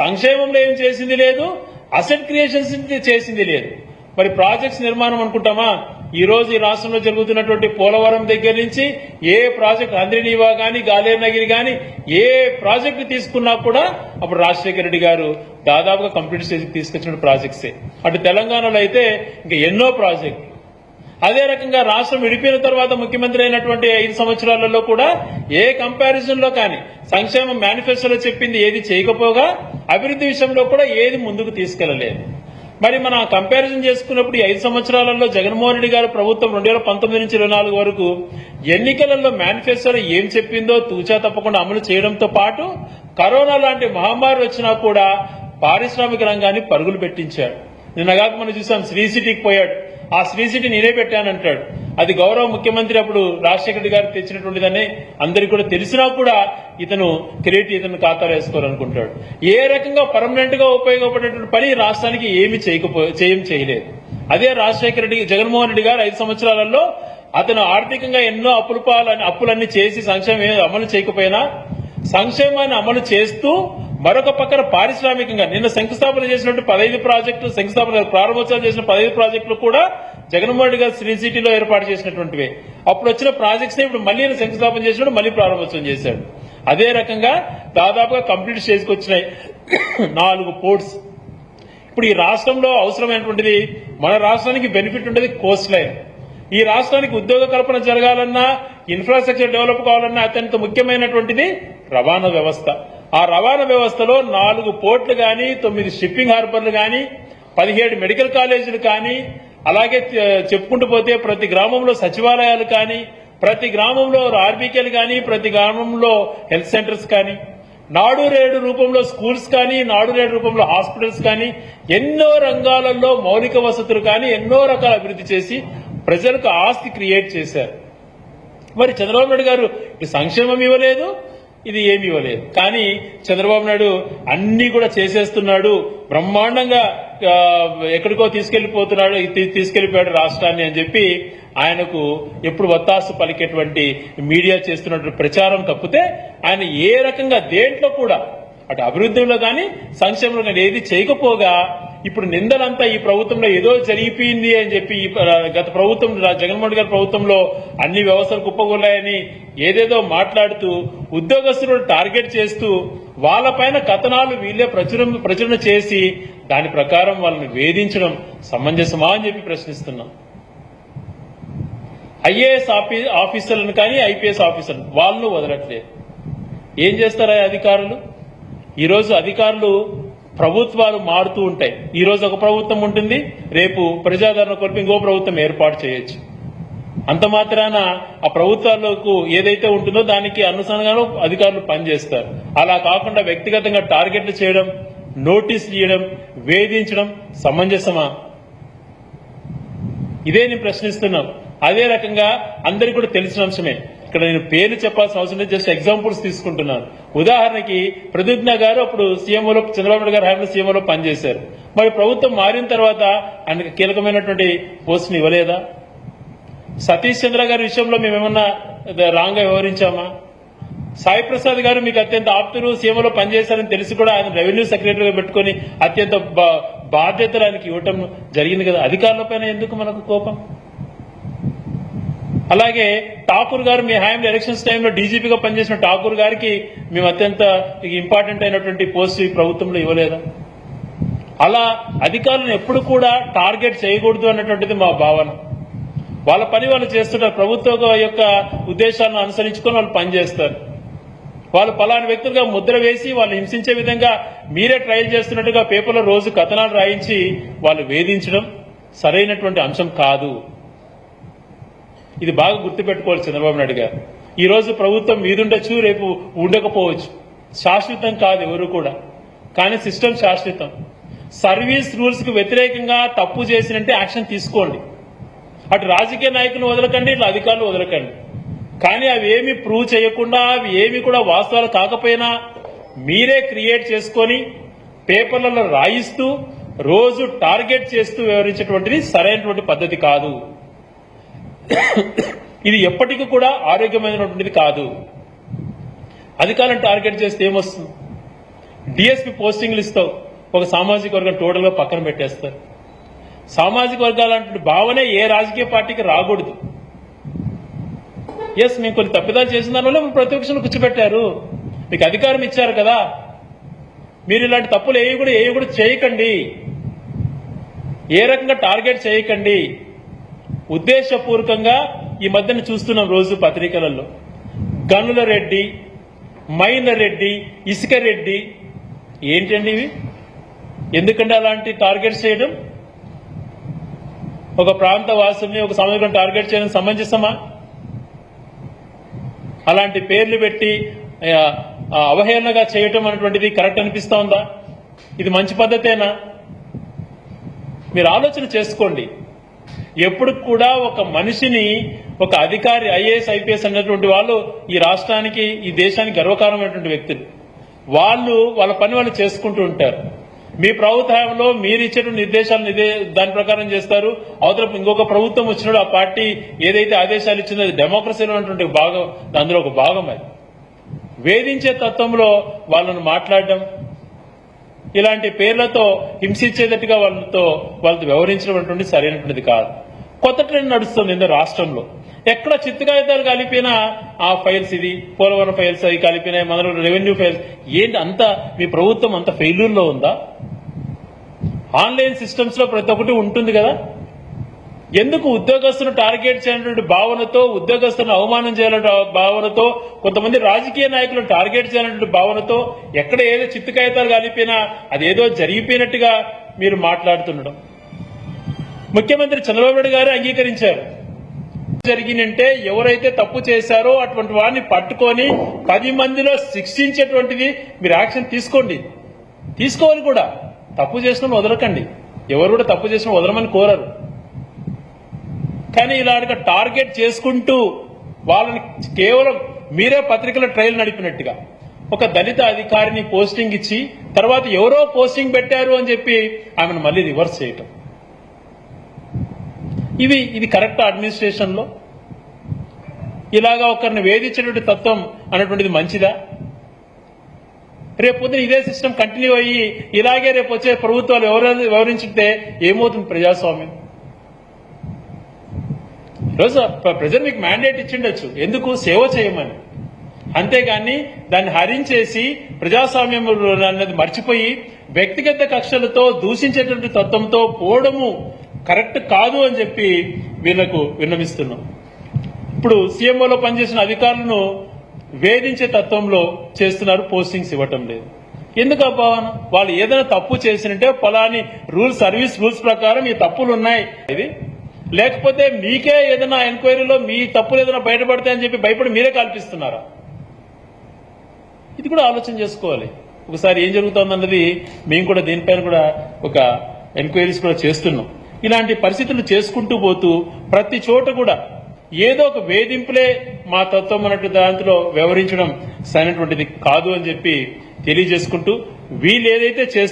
సంక్షేమంలో ఏం చేసింది లేదు? అసెట్ క్రియేషన్స్ చేసింది లేదు. మరి ప్రాజెక్ట్స్ నిర్మాణం అనుకుంటామా? ఈ రోజు ఈ రాష్ట్రంలో జరుగుతున్నటువంటి పోలవరం దగ్గర నుంచి ఏ ప్రాజెక్ట్ అంద్రినీవా గాని గాలేనగిరి గాని ఏ ప్రాజెక్ట్ తీసుకున్నా కూడా అప్పుడు రాజశేఖర రెడ్డి గారు దాదాపుగా కంప్లీట్ స్టేజ్కి తీసుకొచ్చిన ప్రాజెక్ట్సే. అటు తెలంగాణలో అయితే ఇంకా ఎన్నో ప్రాజెక్ట్. అదే రకంగా రాష్ట్రం విడిపోయిన తర్వాత ముఖ్యమంత్రి అయినటువంటి ఐదు సంవత్సరాలలో కూడా ఏ కంపారిజన్లో కానీ సంక్షేమ మేనిఫెస్టోలో చెప్పింది ఏది చేయకపోగా అభివృద్ధి విషయంలో కూడా ఏది ముందుకు తీసుకెళ్ళలేదు. మరి మనం కంపారిజన్ చేసుకున్నప్పుడు ఈ ఐదు సంవత్సరాలలో జగన్మోహన్ రెడ్డి గారు ప్రభుత్వం రెండు వేల పంతొమ్మిది నుంచి ఇరవై నాలుగు వరకు ఎన్నికలలో మేనిఫెస్టోలో ఏం చెప్పిందో తూచా తప్పకుండా అమలు చేయడంతో పాటు కరోనా లాంటి మహమ్మారి వచ్చినా కూడా పారిశ్రామిక రంగాన్ని పరుగులు పెట్టించాడు. నిన్నగాక మనం చూసాం శ్రీ సిటీకి పోయాడు. ఆ శ్రీ నేనే పెట్టానంటాడు. అది గౌరవ ముఖ్యమంత్రి అప్పుడు రాజశేఖర రెడ్డి గారు తెచ్చినటువంటిదని అందరికీ కూడా తెలిసినా కూడా ఇతను క్రెడిట్ ఇతను ఖాతాలో వేసుకోవాలనుకుంటాడు. ఏ రకంగా పర్మనెంట్గా ఉపయోగపడేటువంటి పని రాష్ట్రానికి ఏమి చేయకపో చేయం చేయలేదు. అదే రాజశేఖర రెడ్డి జగన్మోహన్ రెడ్డి గారు ఐదు సంవత్సరాలలో అతను ఆర్థికంగా ఎన్నో అప్పులపాలని అప్పులన్నీ చేసి సంక్షేమం అమలు చేయకపోయినా సంక్షేమాన్ని అమలు చేస్తూ మరొక పక్కన పారిశ్రామికంగా నిన్న శంకుస్థాపన చేసినట్టు పదహైదు ప్రాజెక్టులు శంకుస్థాపన ప్రారంభోత్సవాలు చేసిన పదహైదు ప్రాజెక్టులు కూడా జగన్మోహన్ రెడ్డి గారు శ్రీ సిటీలో ఏర్పాటు చేసినటువంటివే. అప్పుడు వచ్చిన ప్రాజెక్ట్స్ ఇప్పుడు మళ్ళీ శంకుస్థాపన చేసినప్పుడు మళ్ళీ ప్రారంభోత్సవం చేశాడు. అదే రకంగా దాదాపుగా కంప్లీట్ స్టేజ్కి వచ్చినాయి నాలుగు పోర్ట్స్. ఇప్పుడు ఈ రాష్ట్రంలో అవసరమైనటువంటిది మన రాష్ట్రానికి బెనిఫిట్ ఉండేది కోస్ట్ లైన్ ఈ రాష్ట్రానికి ఉద్యోగ కల్పన జరగాలన్నా ఇన్ఫ్రాస్ట్రక్చర్ డెవలప్ కావాలన్నా అత్యంత ముఖ్యమైనటువంటిది రవాణా వ్యవస్థ. ఆ రవాణా వ్యవస్థలో నాలుగు పోర్ట్లు కానీ తొమ్మిది షిప్పింగ్ హార్బర్లు కానీ పదిహేడు మెడికల్ కాలేజీలు కానీ అలాగే చెప్పుకుంటూ పోతే ప్రతి గ్రామంలో సచివాలయాలు కానీ ప్రతి గ్రామంలో ఆర్బీకేలు కానీ ప్రతి గ్రామంలో హెల్త్ సెంటర్స్ కానీ నాడు రేడు రూపంలో స్కూల్స్ కానీ నాడు రేడు రూపంలో హాస్పిటల్స్ కానీ ఎన్నో రంగాలలో మౌలిక వసతులు కానీ ఎన్నో రకాల అభివృద్ధి చేసి ప్రజలకు ఆస్తి క్రియేట్ చేశారు. మరి చంద్రబాబు నాయుడు గారు సంక్షేమం ఇవ్వలేదు ఇది ఏమి ఇవ్వలేదు. కానీ చంద్రబాబు నాయుడు అన్ని కూడా చేసేస్తున్నాడు. బ్రహ్మాండంగా ఎక్కడికో తీసుకెళ్ళిపోతున్నాడు తీసుకెళ్ళిపోయాడు రాష్ట్రాన్ని అని చెప్పి ఆయనకు ఎప్పుడు వత్తాసు పలికేటువంటి మీడియా చేస్తున్నటువంటి ప్రచారం తప్పితే ఆయన ఏ రకంగా దేంట్లో కూడా అటు అభివృద్ధిలో కానీ సంక్షేమంలో కానీ ఏది చేయకపోగా ఇప్పుడు నిందలంతా ఈ ప్రభుత్వంలో ఏదో జరిగిపోయింది అని చెప్పి గత ప్రభుత్వం రా- జగన్మోహన్ గారి ప్రభుత్వంలో అన్ని వ్యవస్థలు కుప్పగొల్లాయని ఏదేదో మాట్లాడుతూ ఉద్యోగస్తులను టార్గెట్ చేస్తూ వాళ్ళపైన కథనాలు వీళ్ళే ప్రచురణ ప్రచురణ చేసి దాని ప్రకారం వాళ్ళని వేధించడం సమంజసమా అని చెప్పి ప్రశ్నిస్తున్నాం. ఐఏఎస్ ఆఫీ ఆఫీసర్లను కానీ ఐపీఎస్ ఆఫీసర్లు వాళ్ళు వదలట్లేదు. ఏం చేస్తారా అధికారులు? ఈరోజు అధికారులు ప్రభుత్వాలు మారుతూ ఉంటాయి. ఈ రోజు ఒక ప్రభుత్వం ఉంటుంది రేపు ప్రజాదరణ కొలిపి ఇంకో ప్రభుత్వం ఏర్పాటు చేయొచ్చు. అంత మాత్రాన ఆ ప్రభుత్వాలకు ఏదైతే ఉంటుందో దానికి అనుసంధానం అధికారులు పనిచేస్తారు. అలా కాకుండా వ్యక్తిగతంగా టార్గెట్లు చేయడం నోటీస్ ఇవ్వడం వేధించడం సమంజసమా? ఇదే నేను ప్రశ్నిస్తున్నాం. అదే రకంగా అందరికీ కూడా తెలిసిన అంశమే. ఇక్కడ నేను పేర్లు చెప్పాల్సిన అవసరం లేదు జస్ట్ ఎగ్జాంపుల్స్ తీసుకుంటున్నాను. ఉదాహరణకి ప్రతిజ్ఞ గారు అప్పుడు సీఎంఓలో చంద్రబాబు నాయుడు గారు హయాంలో సీఎంఓలో పనిచేశారు. మరి ప్రభుత్వం మారిన తర్వాత ఆయనకు కీలకమైనటువంటి పోస్టుని ఇవ్వలేదా? సతీష్ చంద్ర గారి విషయంలో మేమేమన్నా రాంగ్గా వ్యవహరించామా? సాయి ప్రసాద్ గారు మీకు అత్యంత ఆప్తులు సీఎంలో పనిచేశారని తెలిసి కూడా ఆయన రెవెన్యూ సెక్రటరీగా పెట్టుకొని అత్యంత బా- బాధ్యతలు ఆయనకి ఇవ్వటం జరిగింది కదా. అధికారులపైన ఎందుకు మనకు కోపం? అలాగే ఠాకూర్ గారు మీ హయాంలో ఎలక్షన్స్ టైంలో డీజీపీగా పనిచేసిన ఠాకూర్ గారికి మేము అత్యంత ఇంపార్టెంట్ అయినటువంటి పోస్ట్ ఈ ప్రభుత్వంలో ఇవ్వలేదా? అలా అధికారులను ఎప్పుడు కూడా టార్గెట్ చేయకూడదు అన్నటువంటిది మా భావన. వాళ్ళ పని వాళ్ళు చేస్తుంటారు. ప్రభుత్వ యొక్క ఉద్దేశాలను అనుసరించుకొని వాళ్ళు పనిచేస్తారు వాళ్ళు పలాని వ్యక్తులుగా ముద్ర వేసి వాళ్ళు హింసించే విధంగా మీరే ట్రయల్ చేస్తున్నట్టుగా పేపర్లో రోజు కథనాలు రాయించి వాళ్ళు వేధించడం సరైనటువంటి అంశం కాదు. ఇది బాగా గుర్తుపెట్టుకోవాలి చంద్రబాబు నాయుడు గారు. ఈ రోజు ప్రభుత్వం మీదుండొచ్చు రేపు ఉండకపోవచ్చు. శాశ్వతం కాదు ఎవరు కూడా. కానీ సిస్టమ్ శాశ్వతం. సర్వీస్ రూల్స్కు వ్యతిరేకంగా తప్పు చేసినంటే యాక్షన్ తీసుకోండి. అటు రాజకీయ నాయకులు వదలకండి ఇట్లా అధికారులు వదలకండి. కానీ అవి ఏమి ప్రూవ్ చేయకుండా అవి ఏమి కూడా వాస్తవాలు కాకపోయినా మీరే క్రియేట్ చేసుకొని పేపర్లలో రాయిస్తూ రోజు టార్గెట్ చేస్తూ వివరించేటువంటిది సరైనటువంటి పద్ధతి కాదు. ఇది ఎప్పటికీ కూడా ఆరోగ్యమైనటువంటిది కాదు. అధికారులను టార్గెట్ చేస్తే ఏమొస్తుంది? డిఎస్పి పోస్టింగ్లు ఇస్తావు. ఒక సామాజిక వర్గం టోటల్గా పక్కన పెట్టేస్తారు. సామాజిక వర్గాలు అంటే భావనే ఏ రాజకీయ పార్టీకి రాకూడదు. ఎస్ మేము కొన్ని తప్పిదాలు చేసిన దానివల్ల మీరు కూర్చోబెట్టారు. మీకు అధికారం ఇచ్చారు కదా. మీరు ఇలాంటి తప్పులు ఏవి కూడా ఏవి కూడా చేయకండి. ఏ రకంగా టార్గెట్ చేయకండి. ఉద్దేశపూర్వకంగా ఈ మధ్యన చూస్తున్నాం రోజు పత్రికలలో. గనుల రెడ్డి మైన రెడ్డి ఇసుక రెడ్డి. ఏంటండి ఇవి? ఎందుకంటే అలాంటి టార్గెట్స్ చేయడం ఒక ప్రాంత వాసుని ఒక సమాజం టార్గెట్ చేయడం సమంజసమా అలాంటి పేర్లు పెట్టి అవహేళనగా చేయటం అనేటువంటిది కరెక్ట్ అనిపిస్తా ఉందా? ఇది మంచి పద్ధతేనా? మీరు ఆలోచన చేసుకోండి. ఎప్పుడు కూడా ఒక మనిషిని ఒక అధికారి ఐఏఎస్ ఐపీఎస్ అనేటువంటి వాళ్ళు ఈ రాష్ట్రానికి ఈ దేశానికి గర్వకారమైనటువంటి వ్యక్తులు. వాళ్ళు వాళ్ళ పని వాళ్ళు చేసుకుంటూ ఉంటారు. మీ ప్రభుత్వంలో మీరు ఇచ్చిన నిర్దేశాలను ఇదే దాని ప్రకారం చేస్తారు. అవతల ఇంకొక ప్రభుత్వం వచ్చినప్పుడు ఆ పార్టీ ఏదైతే ఆదేశాలు ఇచ్చిందో అది డెమోక్రసీలో ఉన్నటువంటి భాగం అందులో ఒక భాగం అది. వేధించే తత్వంలో వాళ్ళను మాట్లాడడం ఇలాంటి పేర్లతో హింసించేటట్టుగా వాళ్ళతో వాళ్ళతో వ్యవహరించడం సరైనటువంటిది కాదు. కొత్త ట్రెండ్ నడుస్తుంది ఇందులో రాష్ట్రంలో. ఎక్కడ చిత్తు కాగితాలు కలిపినా ఆ ఫైల్స్ ఇది పోలవరం ఫైల్స్ అవి కలిపినాయి మన రెవెన్యూ ఫైల్స్. ఏంటి అంత మీ ప్రభుత్వం అంత ఫెయిల్యూర్లో ఉందా? ఆన్లైన్ సిస్టమ్స్లో ప్రతి ఒక్కటి ఉంటుంది కదా? ఎందుకు ఉద్యోగస్తులను టార్గెట్ చేయాలనే భావనతో ఉద్యోగస్తులను అవమానం చేయాలనే భావనతో కొంతమంది రాజకీయ నాయకులను టార్గెట్ చేయాలనే భావనతో ఎక్కడ ఏదో చిత్తు కాగితాలు కలిపినా అదేదో జరిగిపోయినట్టుగా మీరు మాట్లాడుతుండడం. ముఖ్యమంత్రి చంద్రబాబు నాయుడు గారు అంగీకరించారు. జరిగినంటే ఎవరైతే తప్పు చేశారో అటువంటి వారిని పట్టుకొని పది మందిలో శిక్షించేటువంటిది మీరు యాక్షన్ తీసుకోండి. తీసుకోవాలి కూడా. తప్పు చేసిన వదలకండి. ఎవరు కూడా తప్పు చేసిన వదలమని కోరరు. కానీ ఇలాంటి టార్గెట్ చేసుకుంటూ వాళ్ళని కేవలం మీరే పత్రికల ట్రయల్ నడిపినట్టుగా ఒక దళిత అధికారిని పోస్టింగ్ ఇచ్చి తర్వాత ఎవరో పోస్టింగ్ పెట్టారు అని చెప్పి ఆమెను మళ్ళీ రివర్స్ చేయటం. ఇవి ఇది కరెక్ట్ అడ్మినిస్ట్రేషన్లో. ఇలాగా ఒకరిని వేధించేటువంటి తత్వం అన్నటువంటిది మంచిదా? పొద్దున ఇదే సిస్టమ్ కంటిన్యూ అయ్యి ఇలాగే రేపు వచ్చే ప్రభుత్వాలు వివరించుంటే ఏమవుతుంది ప్రజాస్వామ్యం? ఈరోజు ప్రజలు మీకు మ్యాండేట్ ఇచ్చిండొచ్చు. ఎందుకు? సేవ చేయమని. అంతేగాని దాన్ని హరించేసి ప్రజాస్వామ్యం అన్నది మర్చిపోయి వ్యక్తిగత కక్షలతో దూషించేటువంటి తత్వంతో పోవడము కరెక్ట్ కాదు అని చెప్పి వీళ్ళకు విన్నవిస్తున్నాం. ఇప్పుడు సీఎంఓలో పనిచేసిన అధికారులను వేధించే తత్వంలో చేస్తున్నారు పోస్టింగ్స్ ఇవ్వటం లేదు. ఎందుకు అభావన వాళ్ళు ఏదైనా తప్పు చేసినంటే ఫలాని రూల్ సర్వీస్ రూల్స్ ప్రకారం ఈ తప్పులు ఉన్నాయి. ఇది లేకపోతే మీకే ఏదైనా ఎంక్వైరీలో మీ తప్పులు ఏదైనా బయటపడతాయని చెప్పి భయపడి మీరే కల్పిస్తున్నారా? ఇది కూడా ఆలోచన చేసుకోవాలి. ఒకసారి ఏం జరుగుతుందన్నది మేము కూడా దీనిపైన కూడా ఒక ఎంక్వైరీస్ కూడా చేస్తున్నాం. ఇలాంటి పరిస్థితులు చేసుకుంటూ పోతూ ప్రతి చోట కూడా ఏదో ఒక వేధింపులే మా తత్వం అన్నట్టు దాంట్లో వ్యవహరించడం సరైనటువంటిది కాదు అని చెప్పి తెలియజేసుకుంటూ వీళ్ళు ఏదైతే